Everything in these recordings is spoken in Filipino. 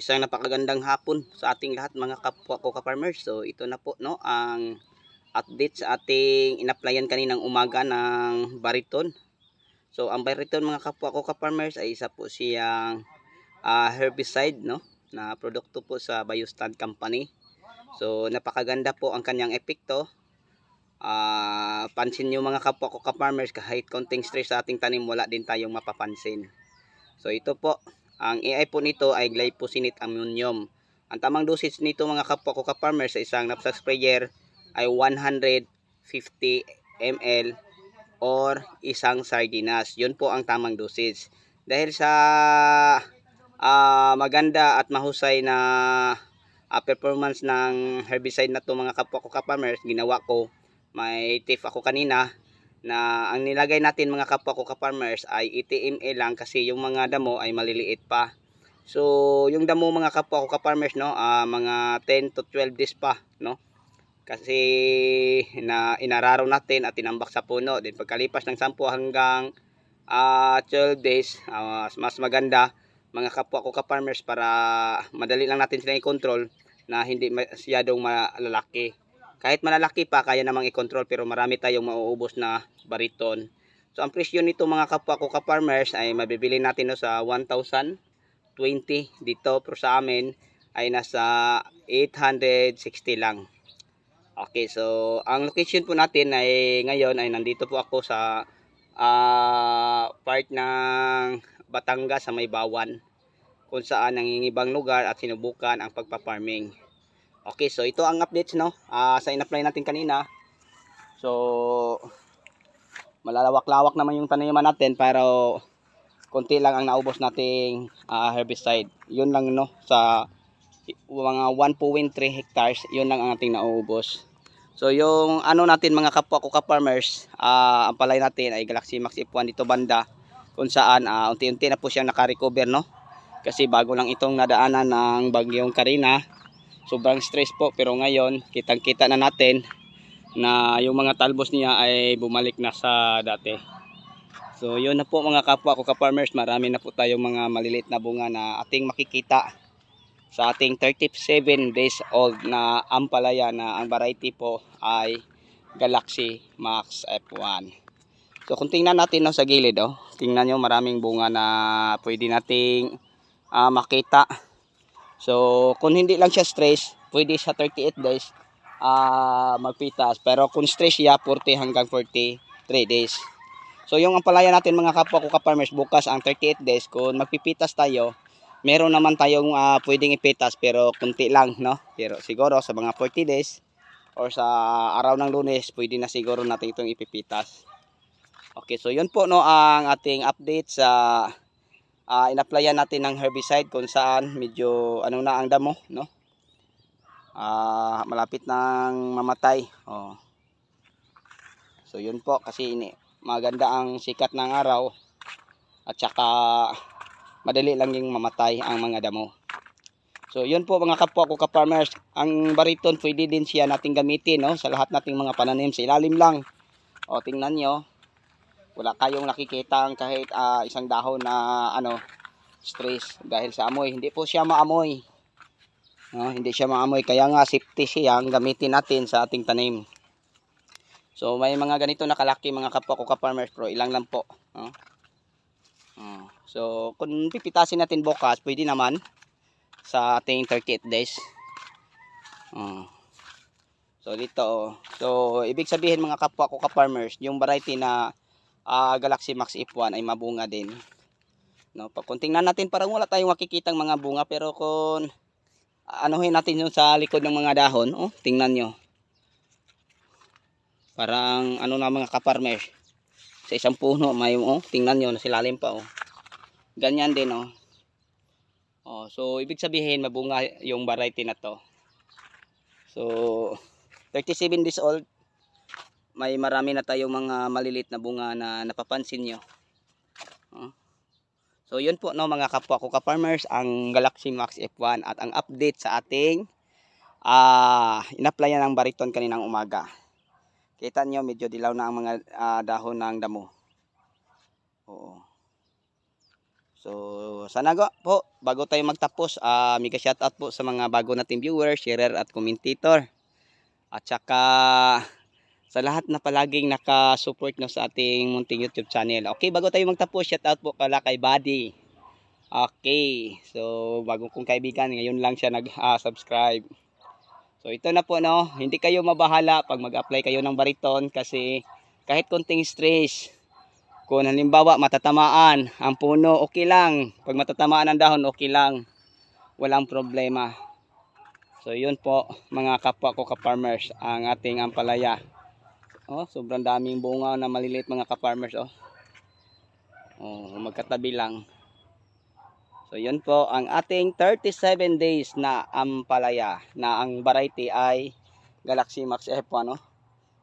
Isang napakagandang hapon sa ating lahat mga kapwa ko ka-farmers. So ito na po no ang update sa ating inaplayan kaninang umaga ng bariton. So ang bariton mga kapwa ko ka-farmers ay isa po siyang ah, herbicide no na produkto po sa Biostan Company. So napakaganda po ang kanyang epekto. Ah, pansin niyo mga kapwa ko ka-farmers kahit konting stress sa ating tanim wala din tayong mapapansin. So ito po ang AI po nito ay glyphosate ammonium. Ang tamang dosage nito mga kapwa ko ka-farmers sa isang knapsack sprayer ay 150 ml or isang sardinas. Yun po ang tamang dosage. Dahil sa ah, maganda at mahusay na ah, performance ng herbicide na to mga kapwa ko ka-farmers, ginawa ko. May tip ako kanina na ang nilagay natin mga kapwa ko ka-farmers ay 80 ml lang kasi yung mga damo ay maliliit pa. So, yung damo mga kapwa ko ka-farmers no, ah, mga 10 to 12 days pa, no. Kasi na inararo natin at tinambak sa puno. Then pagkalipas ng 10 hanggang ah, 12 days, mas- mas maganda mga kapwa ko ka-farmers para madali lang natin sila i-control na hindi masyadong malalaki. Kahit malalaki pa, kaya namang i-control pero marami tayong mauubos na bariton. So ang presyo nito mga kapwa ko ka-farmers ay mabibili natin no, sa 1,020 dito pero sa amin ay nasa 860 lang. Okay, so ang location po natin ay ngayon ay nandito po ako sa ah, part ng Batangas sa Maybawan kung saan nangingibang lugar at sinubukan ang pagpa-farming. Okay, so ito ang updates no. Ah, sa in-apply natin kanina. So malalawak-lawak naman yung taniman natin pero konti lang ang naubos nating ah, herbicide. Yun lang no sa mga 1.3 hectares, yun lang ang ating nauubos. So yung ano natin mga kapwa ko ka-farmers, ah, ang palay natin ay Galaxy Max F1 dito banda kung saan ah, unti-unti na po siyang naka-recover no. Kasi bago lang itong nadaanan ng bagyong Karina, sobrang stress po pero ngayon kitang-kita na natin na yung mga talbos niya ay bumalik na sa dati. So yun na po mga kapwa ko ka-farmers, marami na po tayong mga maliliit na bunga na ating makikita sa ating 37 days old na ampalaya na ang variety po ay Galaxy Max F1. So kung tingnan natin no, sa gilid, oh, tingnan nyo maraming bunga na pwede nating ah, makita. So kung hindi lang siya stress, pwede sa 38 days ah magpitas. Pero kung stress siya, 40 hanggang 43 days. So yung ampalaya natin mga kapwa ko ka-farmers, bukas ang 38 days, kung magpipitas tayo, meron naman tayong ah, pwedeng ipitas pero kunti lang, no? Pero siguro sa mga 40 days or sa araw ng lunes, pwede na siguro natin itong ipipitas. Okay, so yun po no ang ating update sa ah, in-applyan natin ng herbicide kung saan medyo ano na ang damo, no? Ah, malapit nang mamatay. Oh. So yun po kasi ini maganda ang sikat ng araw at saka madali lang yung mamatay ang mga damo. So yun po mga kapwa ko ka-farmers, ang bariton pwede din siya nating gamitin no sa lahat nating mga pananim sa ilalim lang. O tingnan nyo, wala kayong nakikita ang kahit ah, isang dahon na ano stress dahil sa amoy. Hindi po siya maamoy. No, hindi siya maamoy kaya nga safety siya ang gamitin natin sa ating tanim. So may mga ganito na kalaki mga kapwa ko ka-farmers pro, ilang lang po. No? Oh. So kung pipitasin natin bukas, pwede naman sa ating 38 days. Oh. So dito oh. So ibig sabihin mga kapwa ko ka-farmers, yung variety na ah, Galaxy Max F1 ay mabunga din. No, pag tingnan natin parang wala tayong makikitang mga bunga pero kung anuhin natin yung sa likod ng mga dahon, oh, tingnan nyo. Parang ano na mga kaparmers. Sa isang puno may oh, tingnan nyo na silalim pa oh. Ganyan din oh. Oh, so ibig sabihin mabunga yung variety na to. So 37 days old may marami na tayong mga malilit na bunga na napapansin nyo. Oh. So yun po no mga kapwa ko ka-farmers ang Galaxy Max F1 at ang update sa ating ah inaplayan ng bariton kaninang umaga. Kita nyo medyo dilaw na ang mga ah, dahon ng damo. Oo. So, sana go po, bago tayo magtapos, ah mega shoutout po sa mga bago nating viewers, sharer at commentator. At saka sa lahat na palaging naka-support no sa ating munting YouTube channel. Okay, bago tayo magtapos, shoutout po pala kay Buddy. Okay, so bago kong kaibigan, ngayon lang siya nag-subscribe. so ito na po no, hindi kayo mabahala pag mag-apply kayo ng bariton kasi kahit konting stress, kung halimbawa matatamaan ang puno, okay lang. Pag matatamaan ang dahon, okay lang. Walang problema. So yun po mga kapwa ko ka-farmers, ang ating ampalaya. Oh, sobrang daming bunga na maliliit mga ka-farmers oh. Oh, magkatabi lang. So yun po ang ating 37 days na ampalaya na ang variety ay Galaxy Max F1 oh.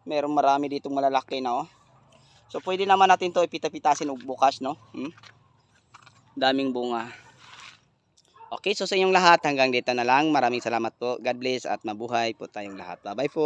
Meron marami ditong malalaki na oh. So pwede naman natin to ipita-pitasin bukas no. Hmm? Daming bunga. Okay, so sa inyong lahat hanggang dito na lang. Maraming salamat po. God bless at mabuhay po tayong lahat. Bye-bye po.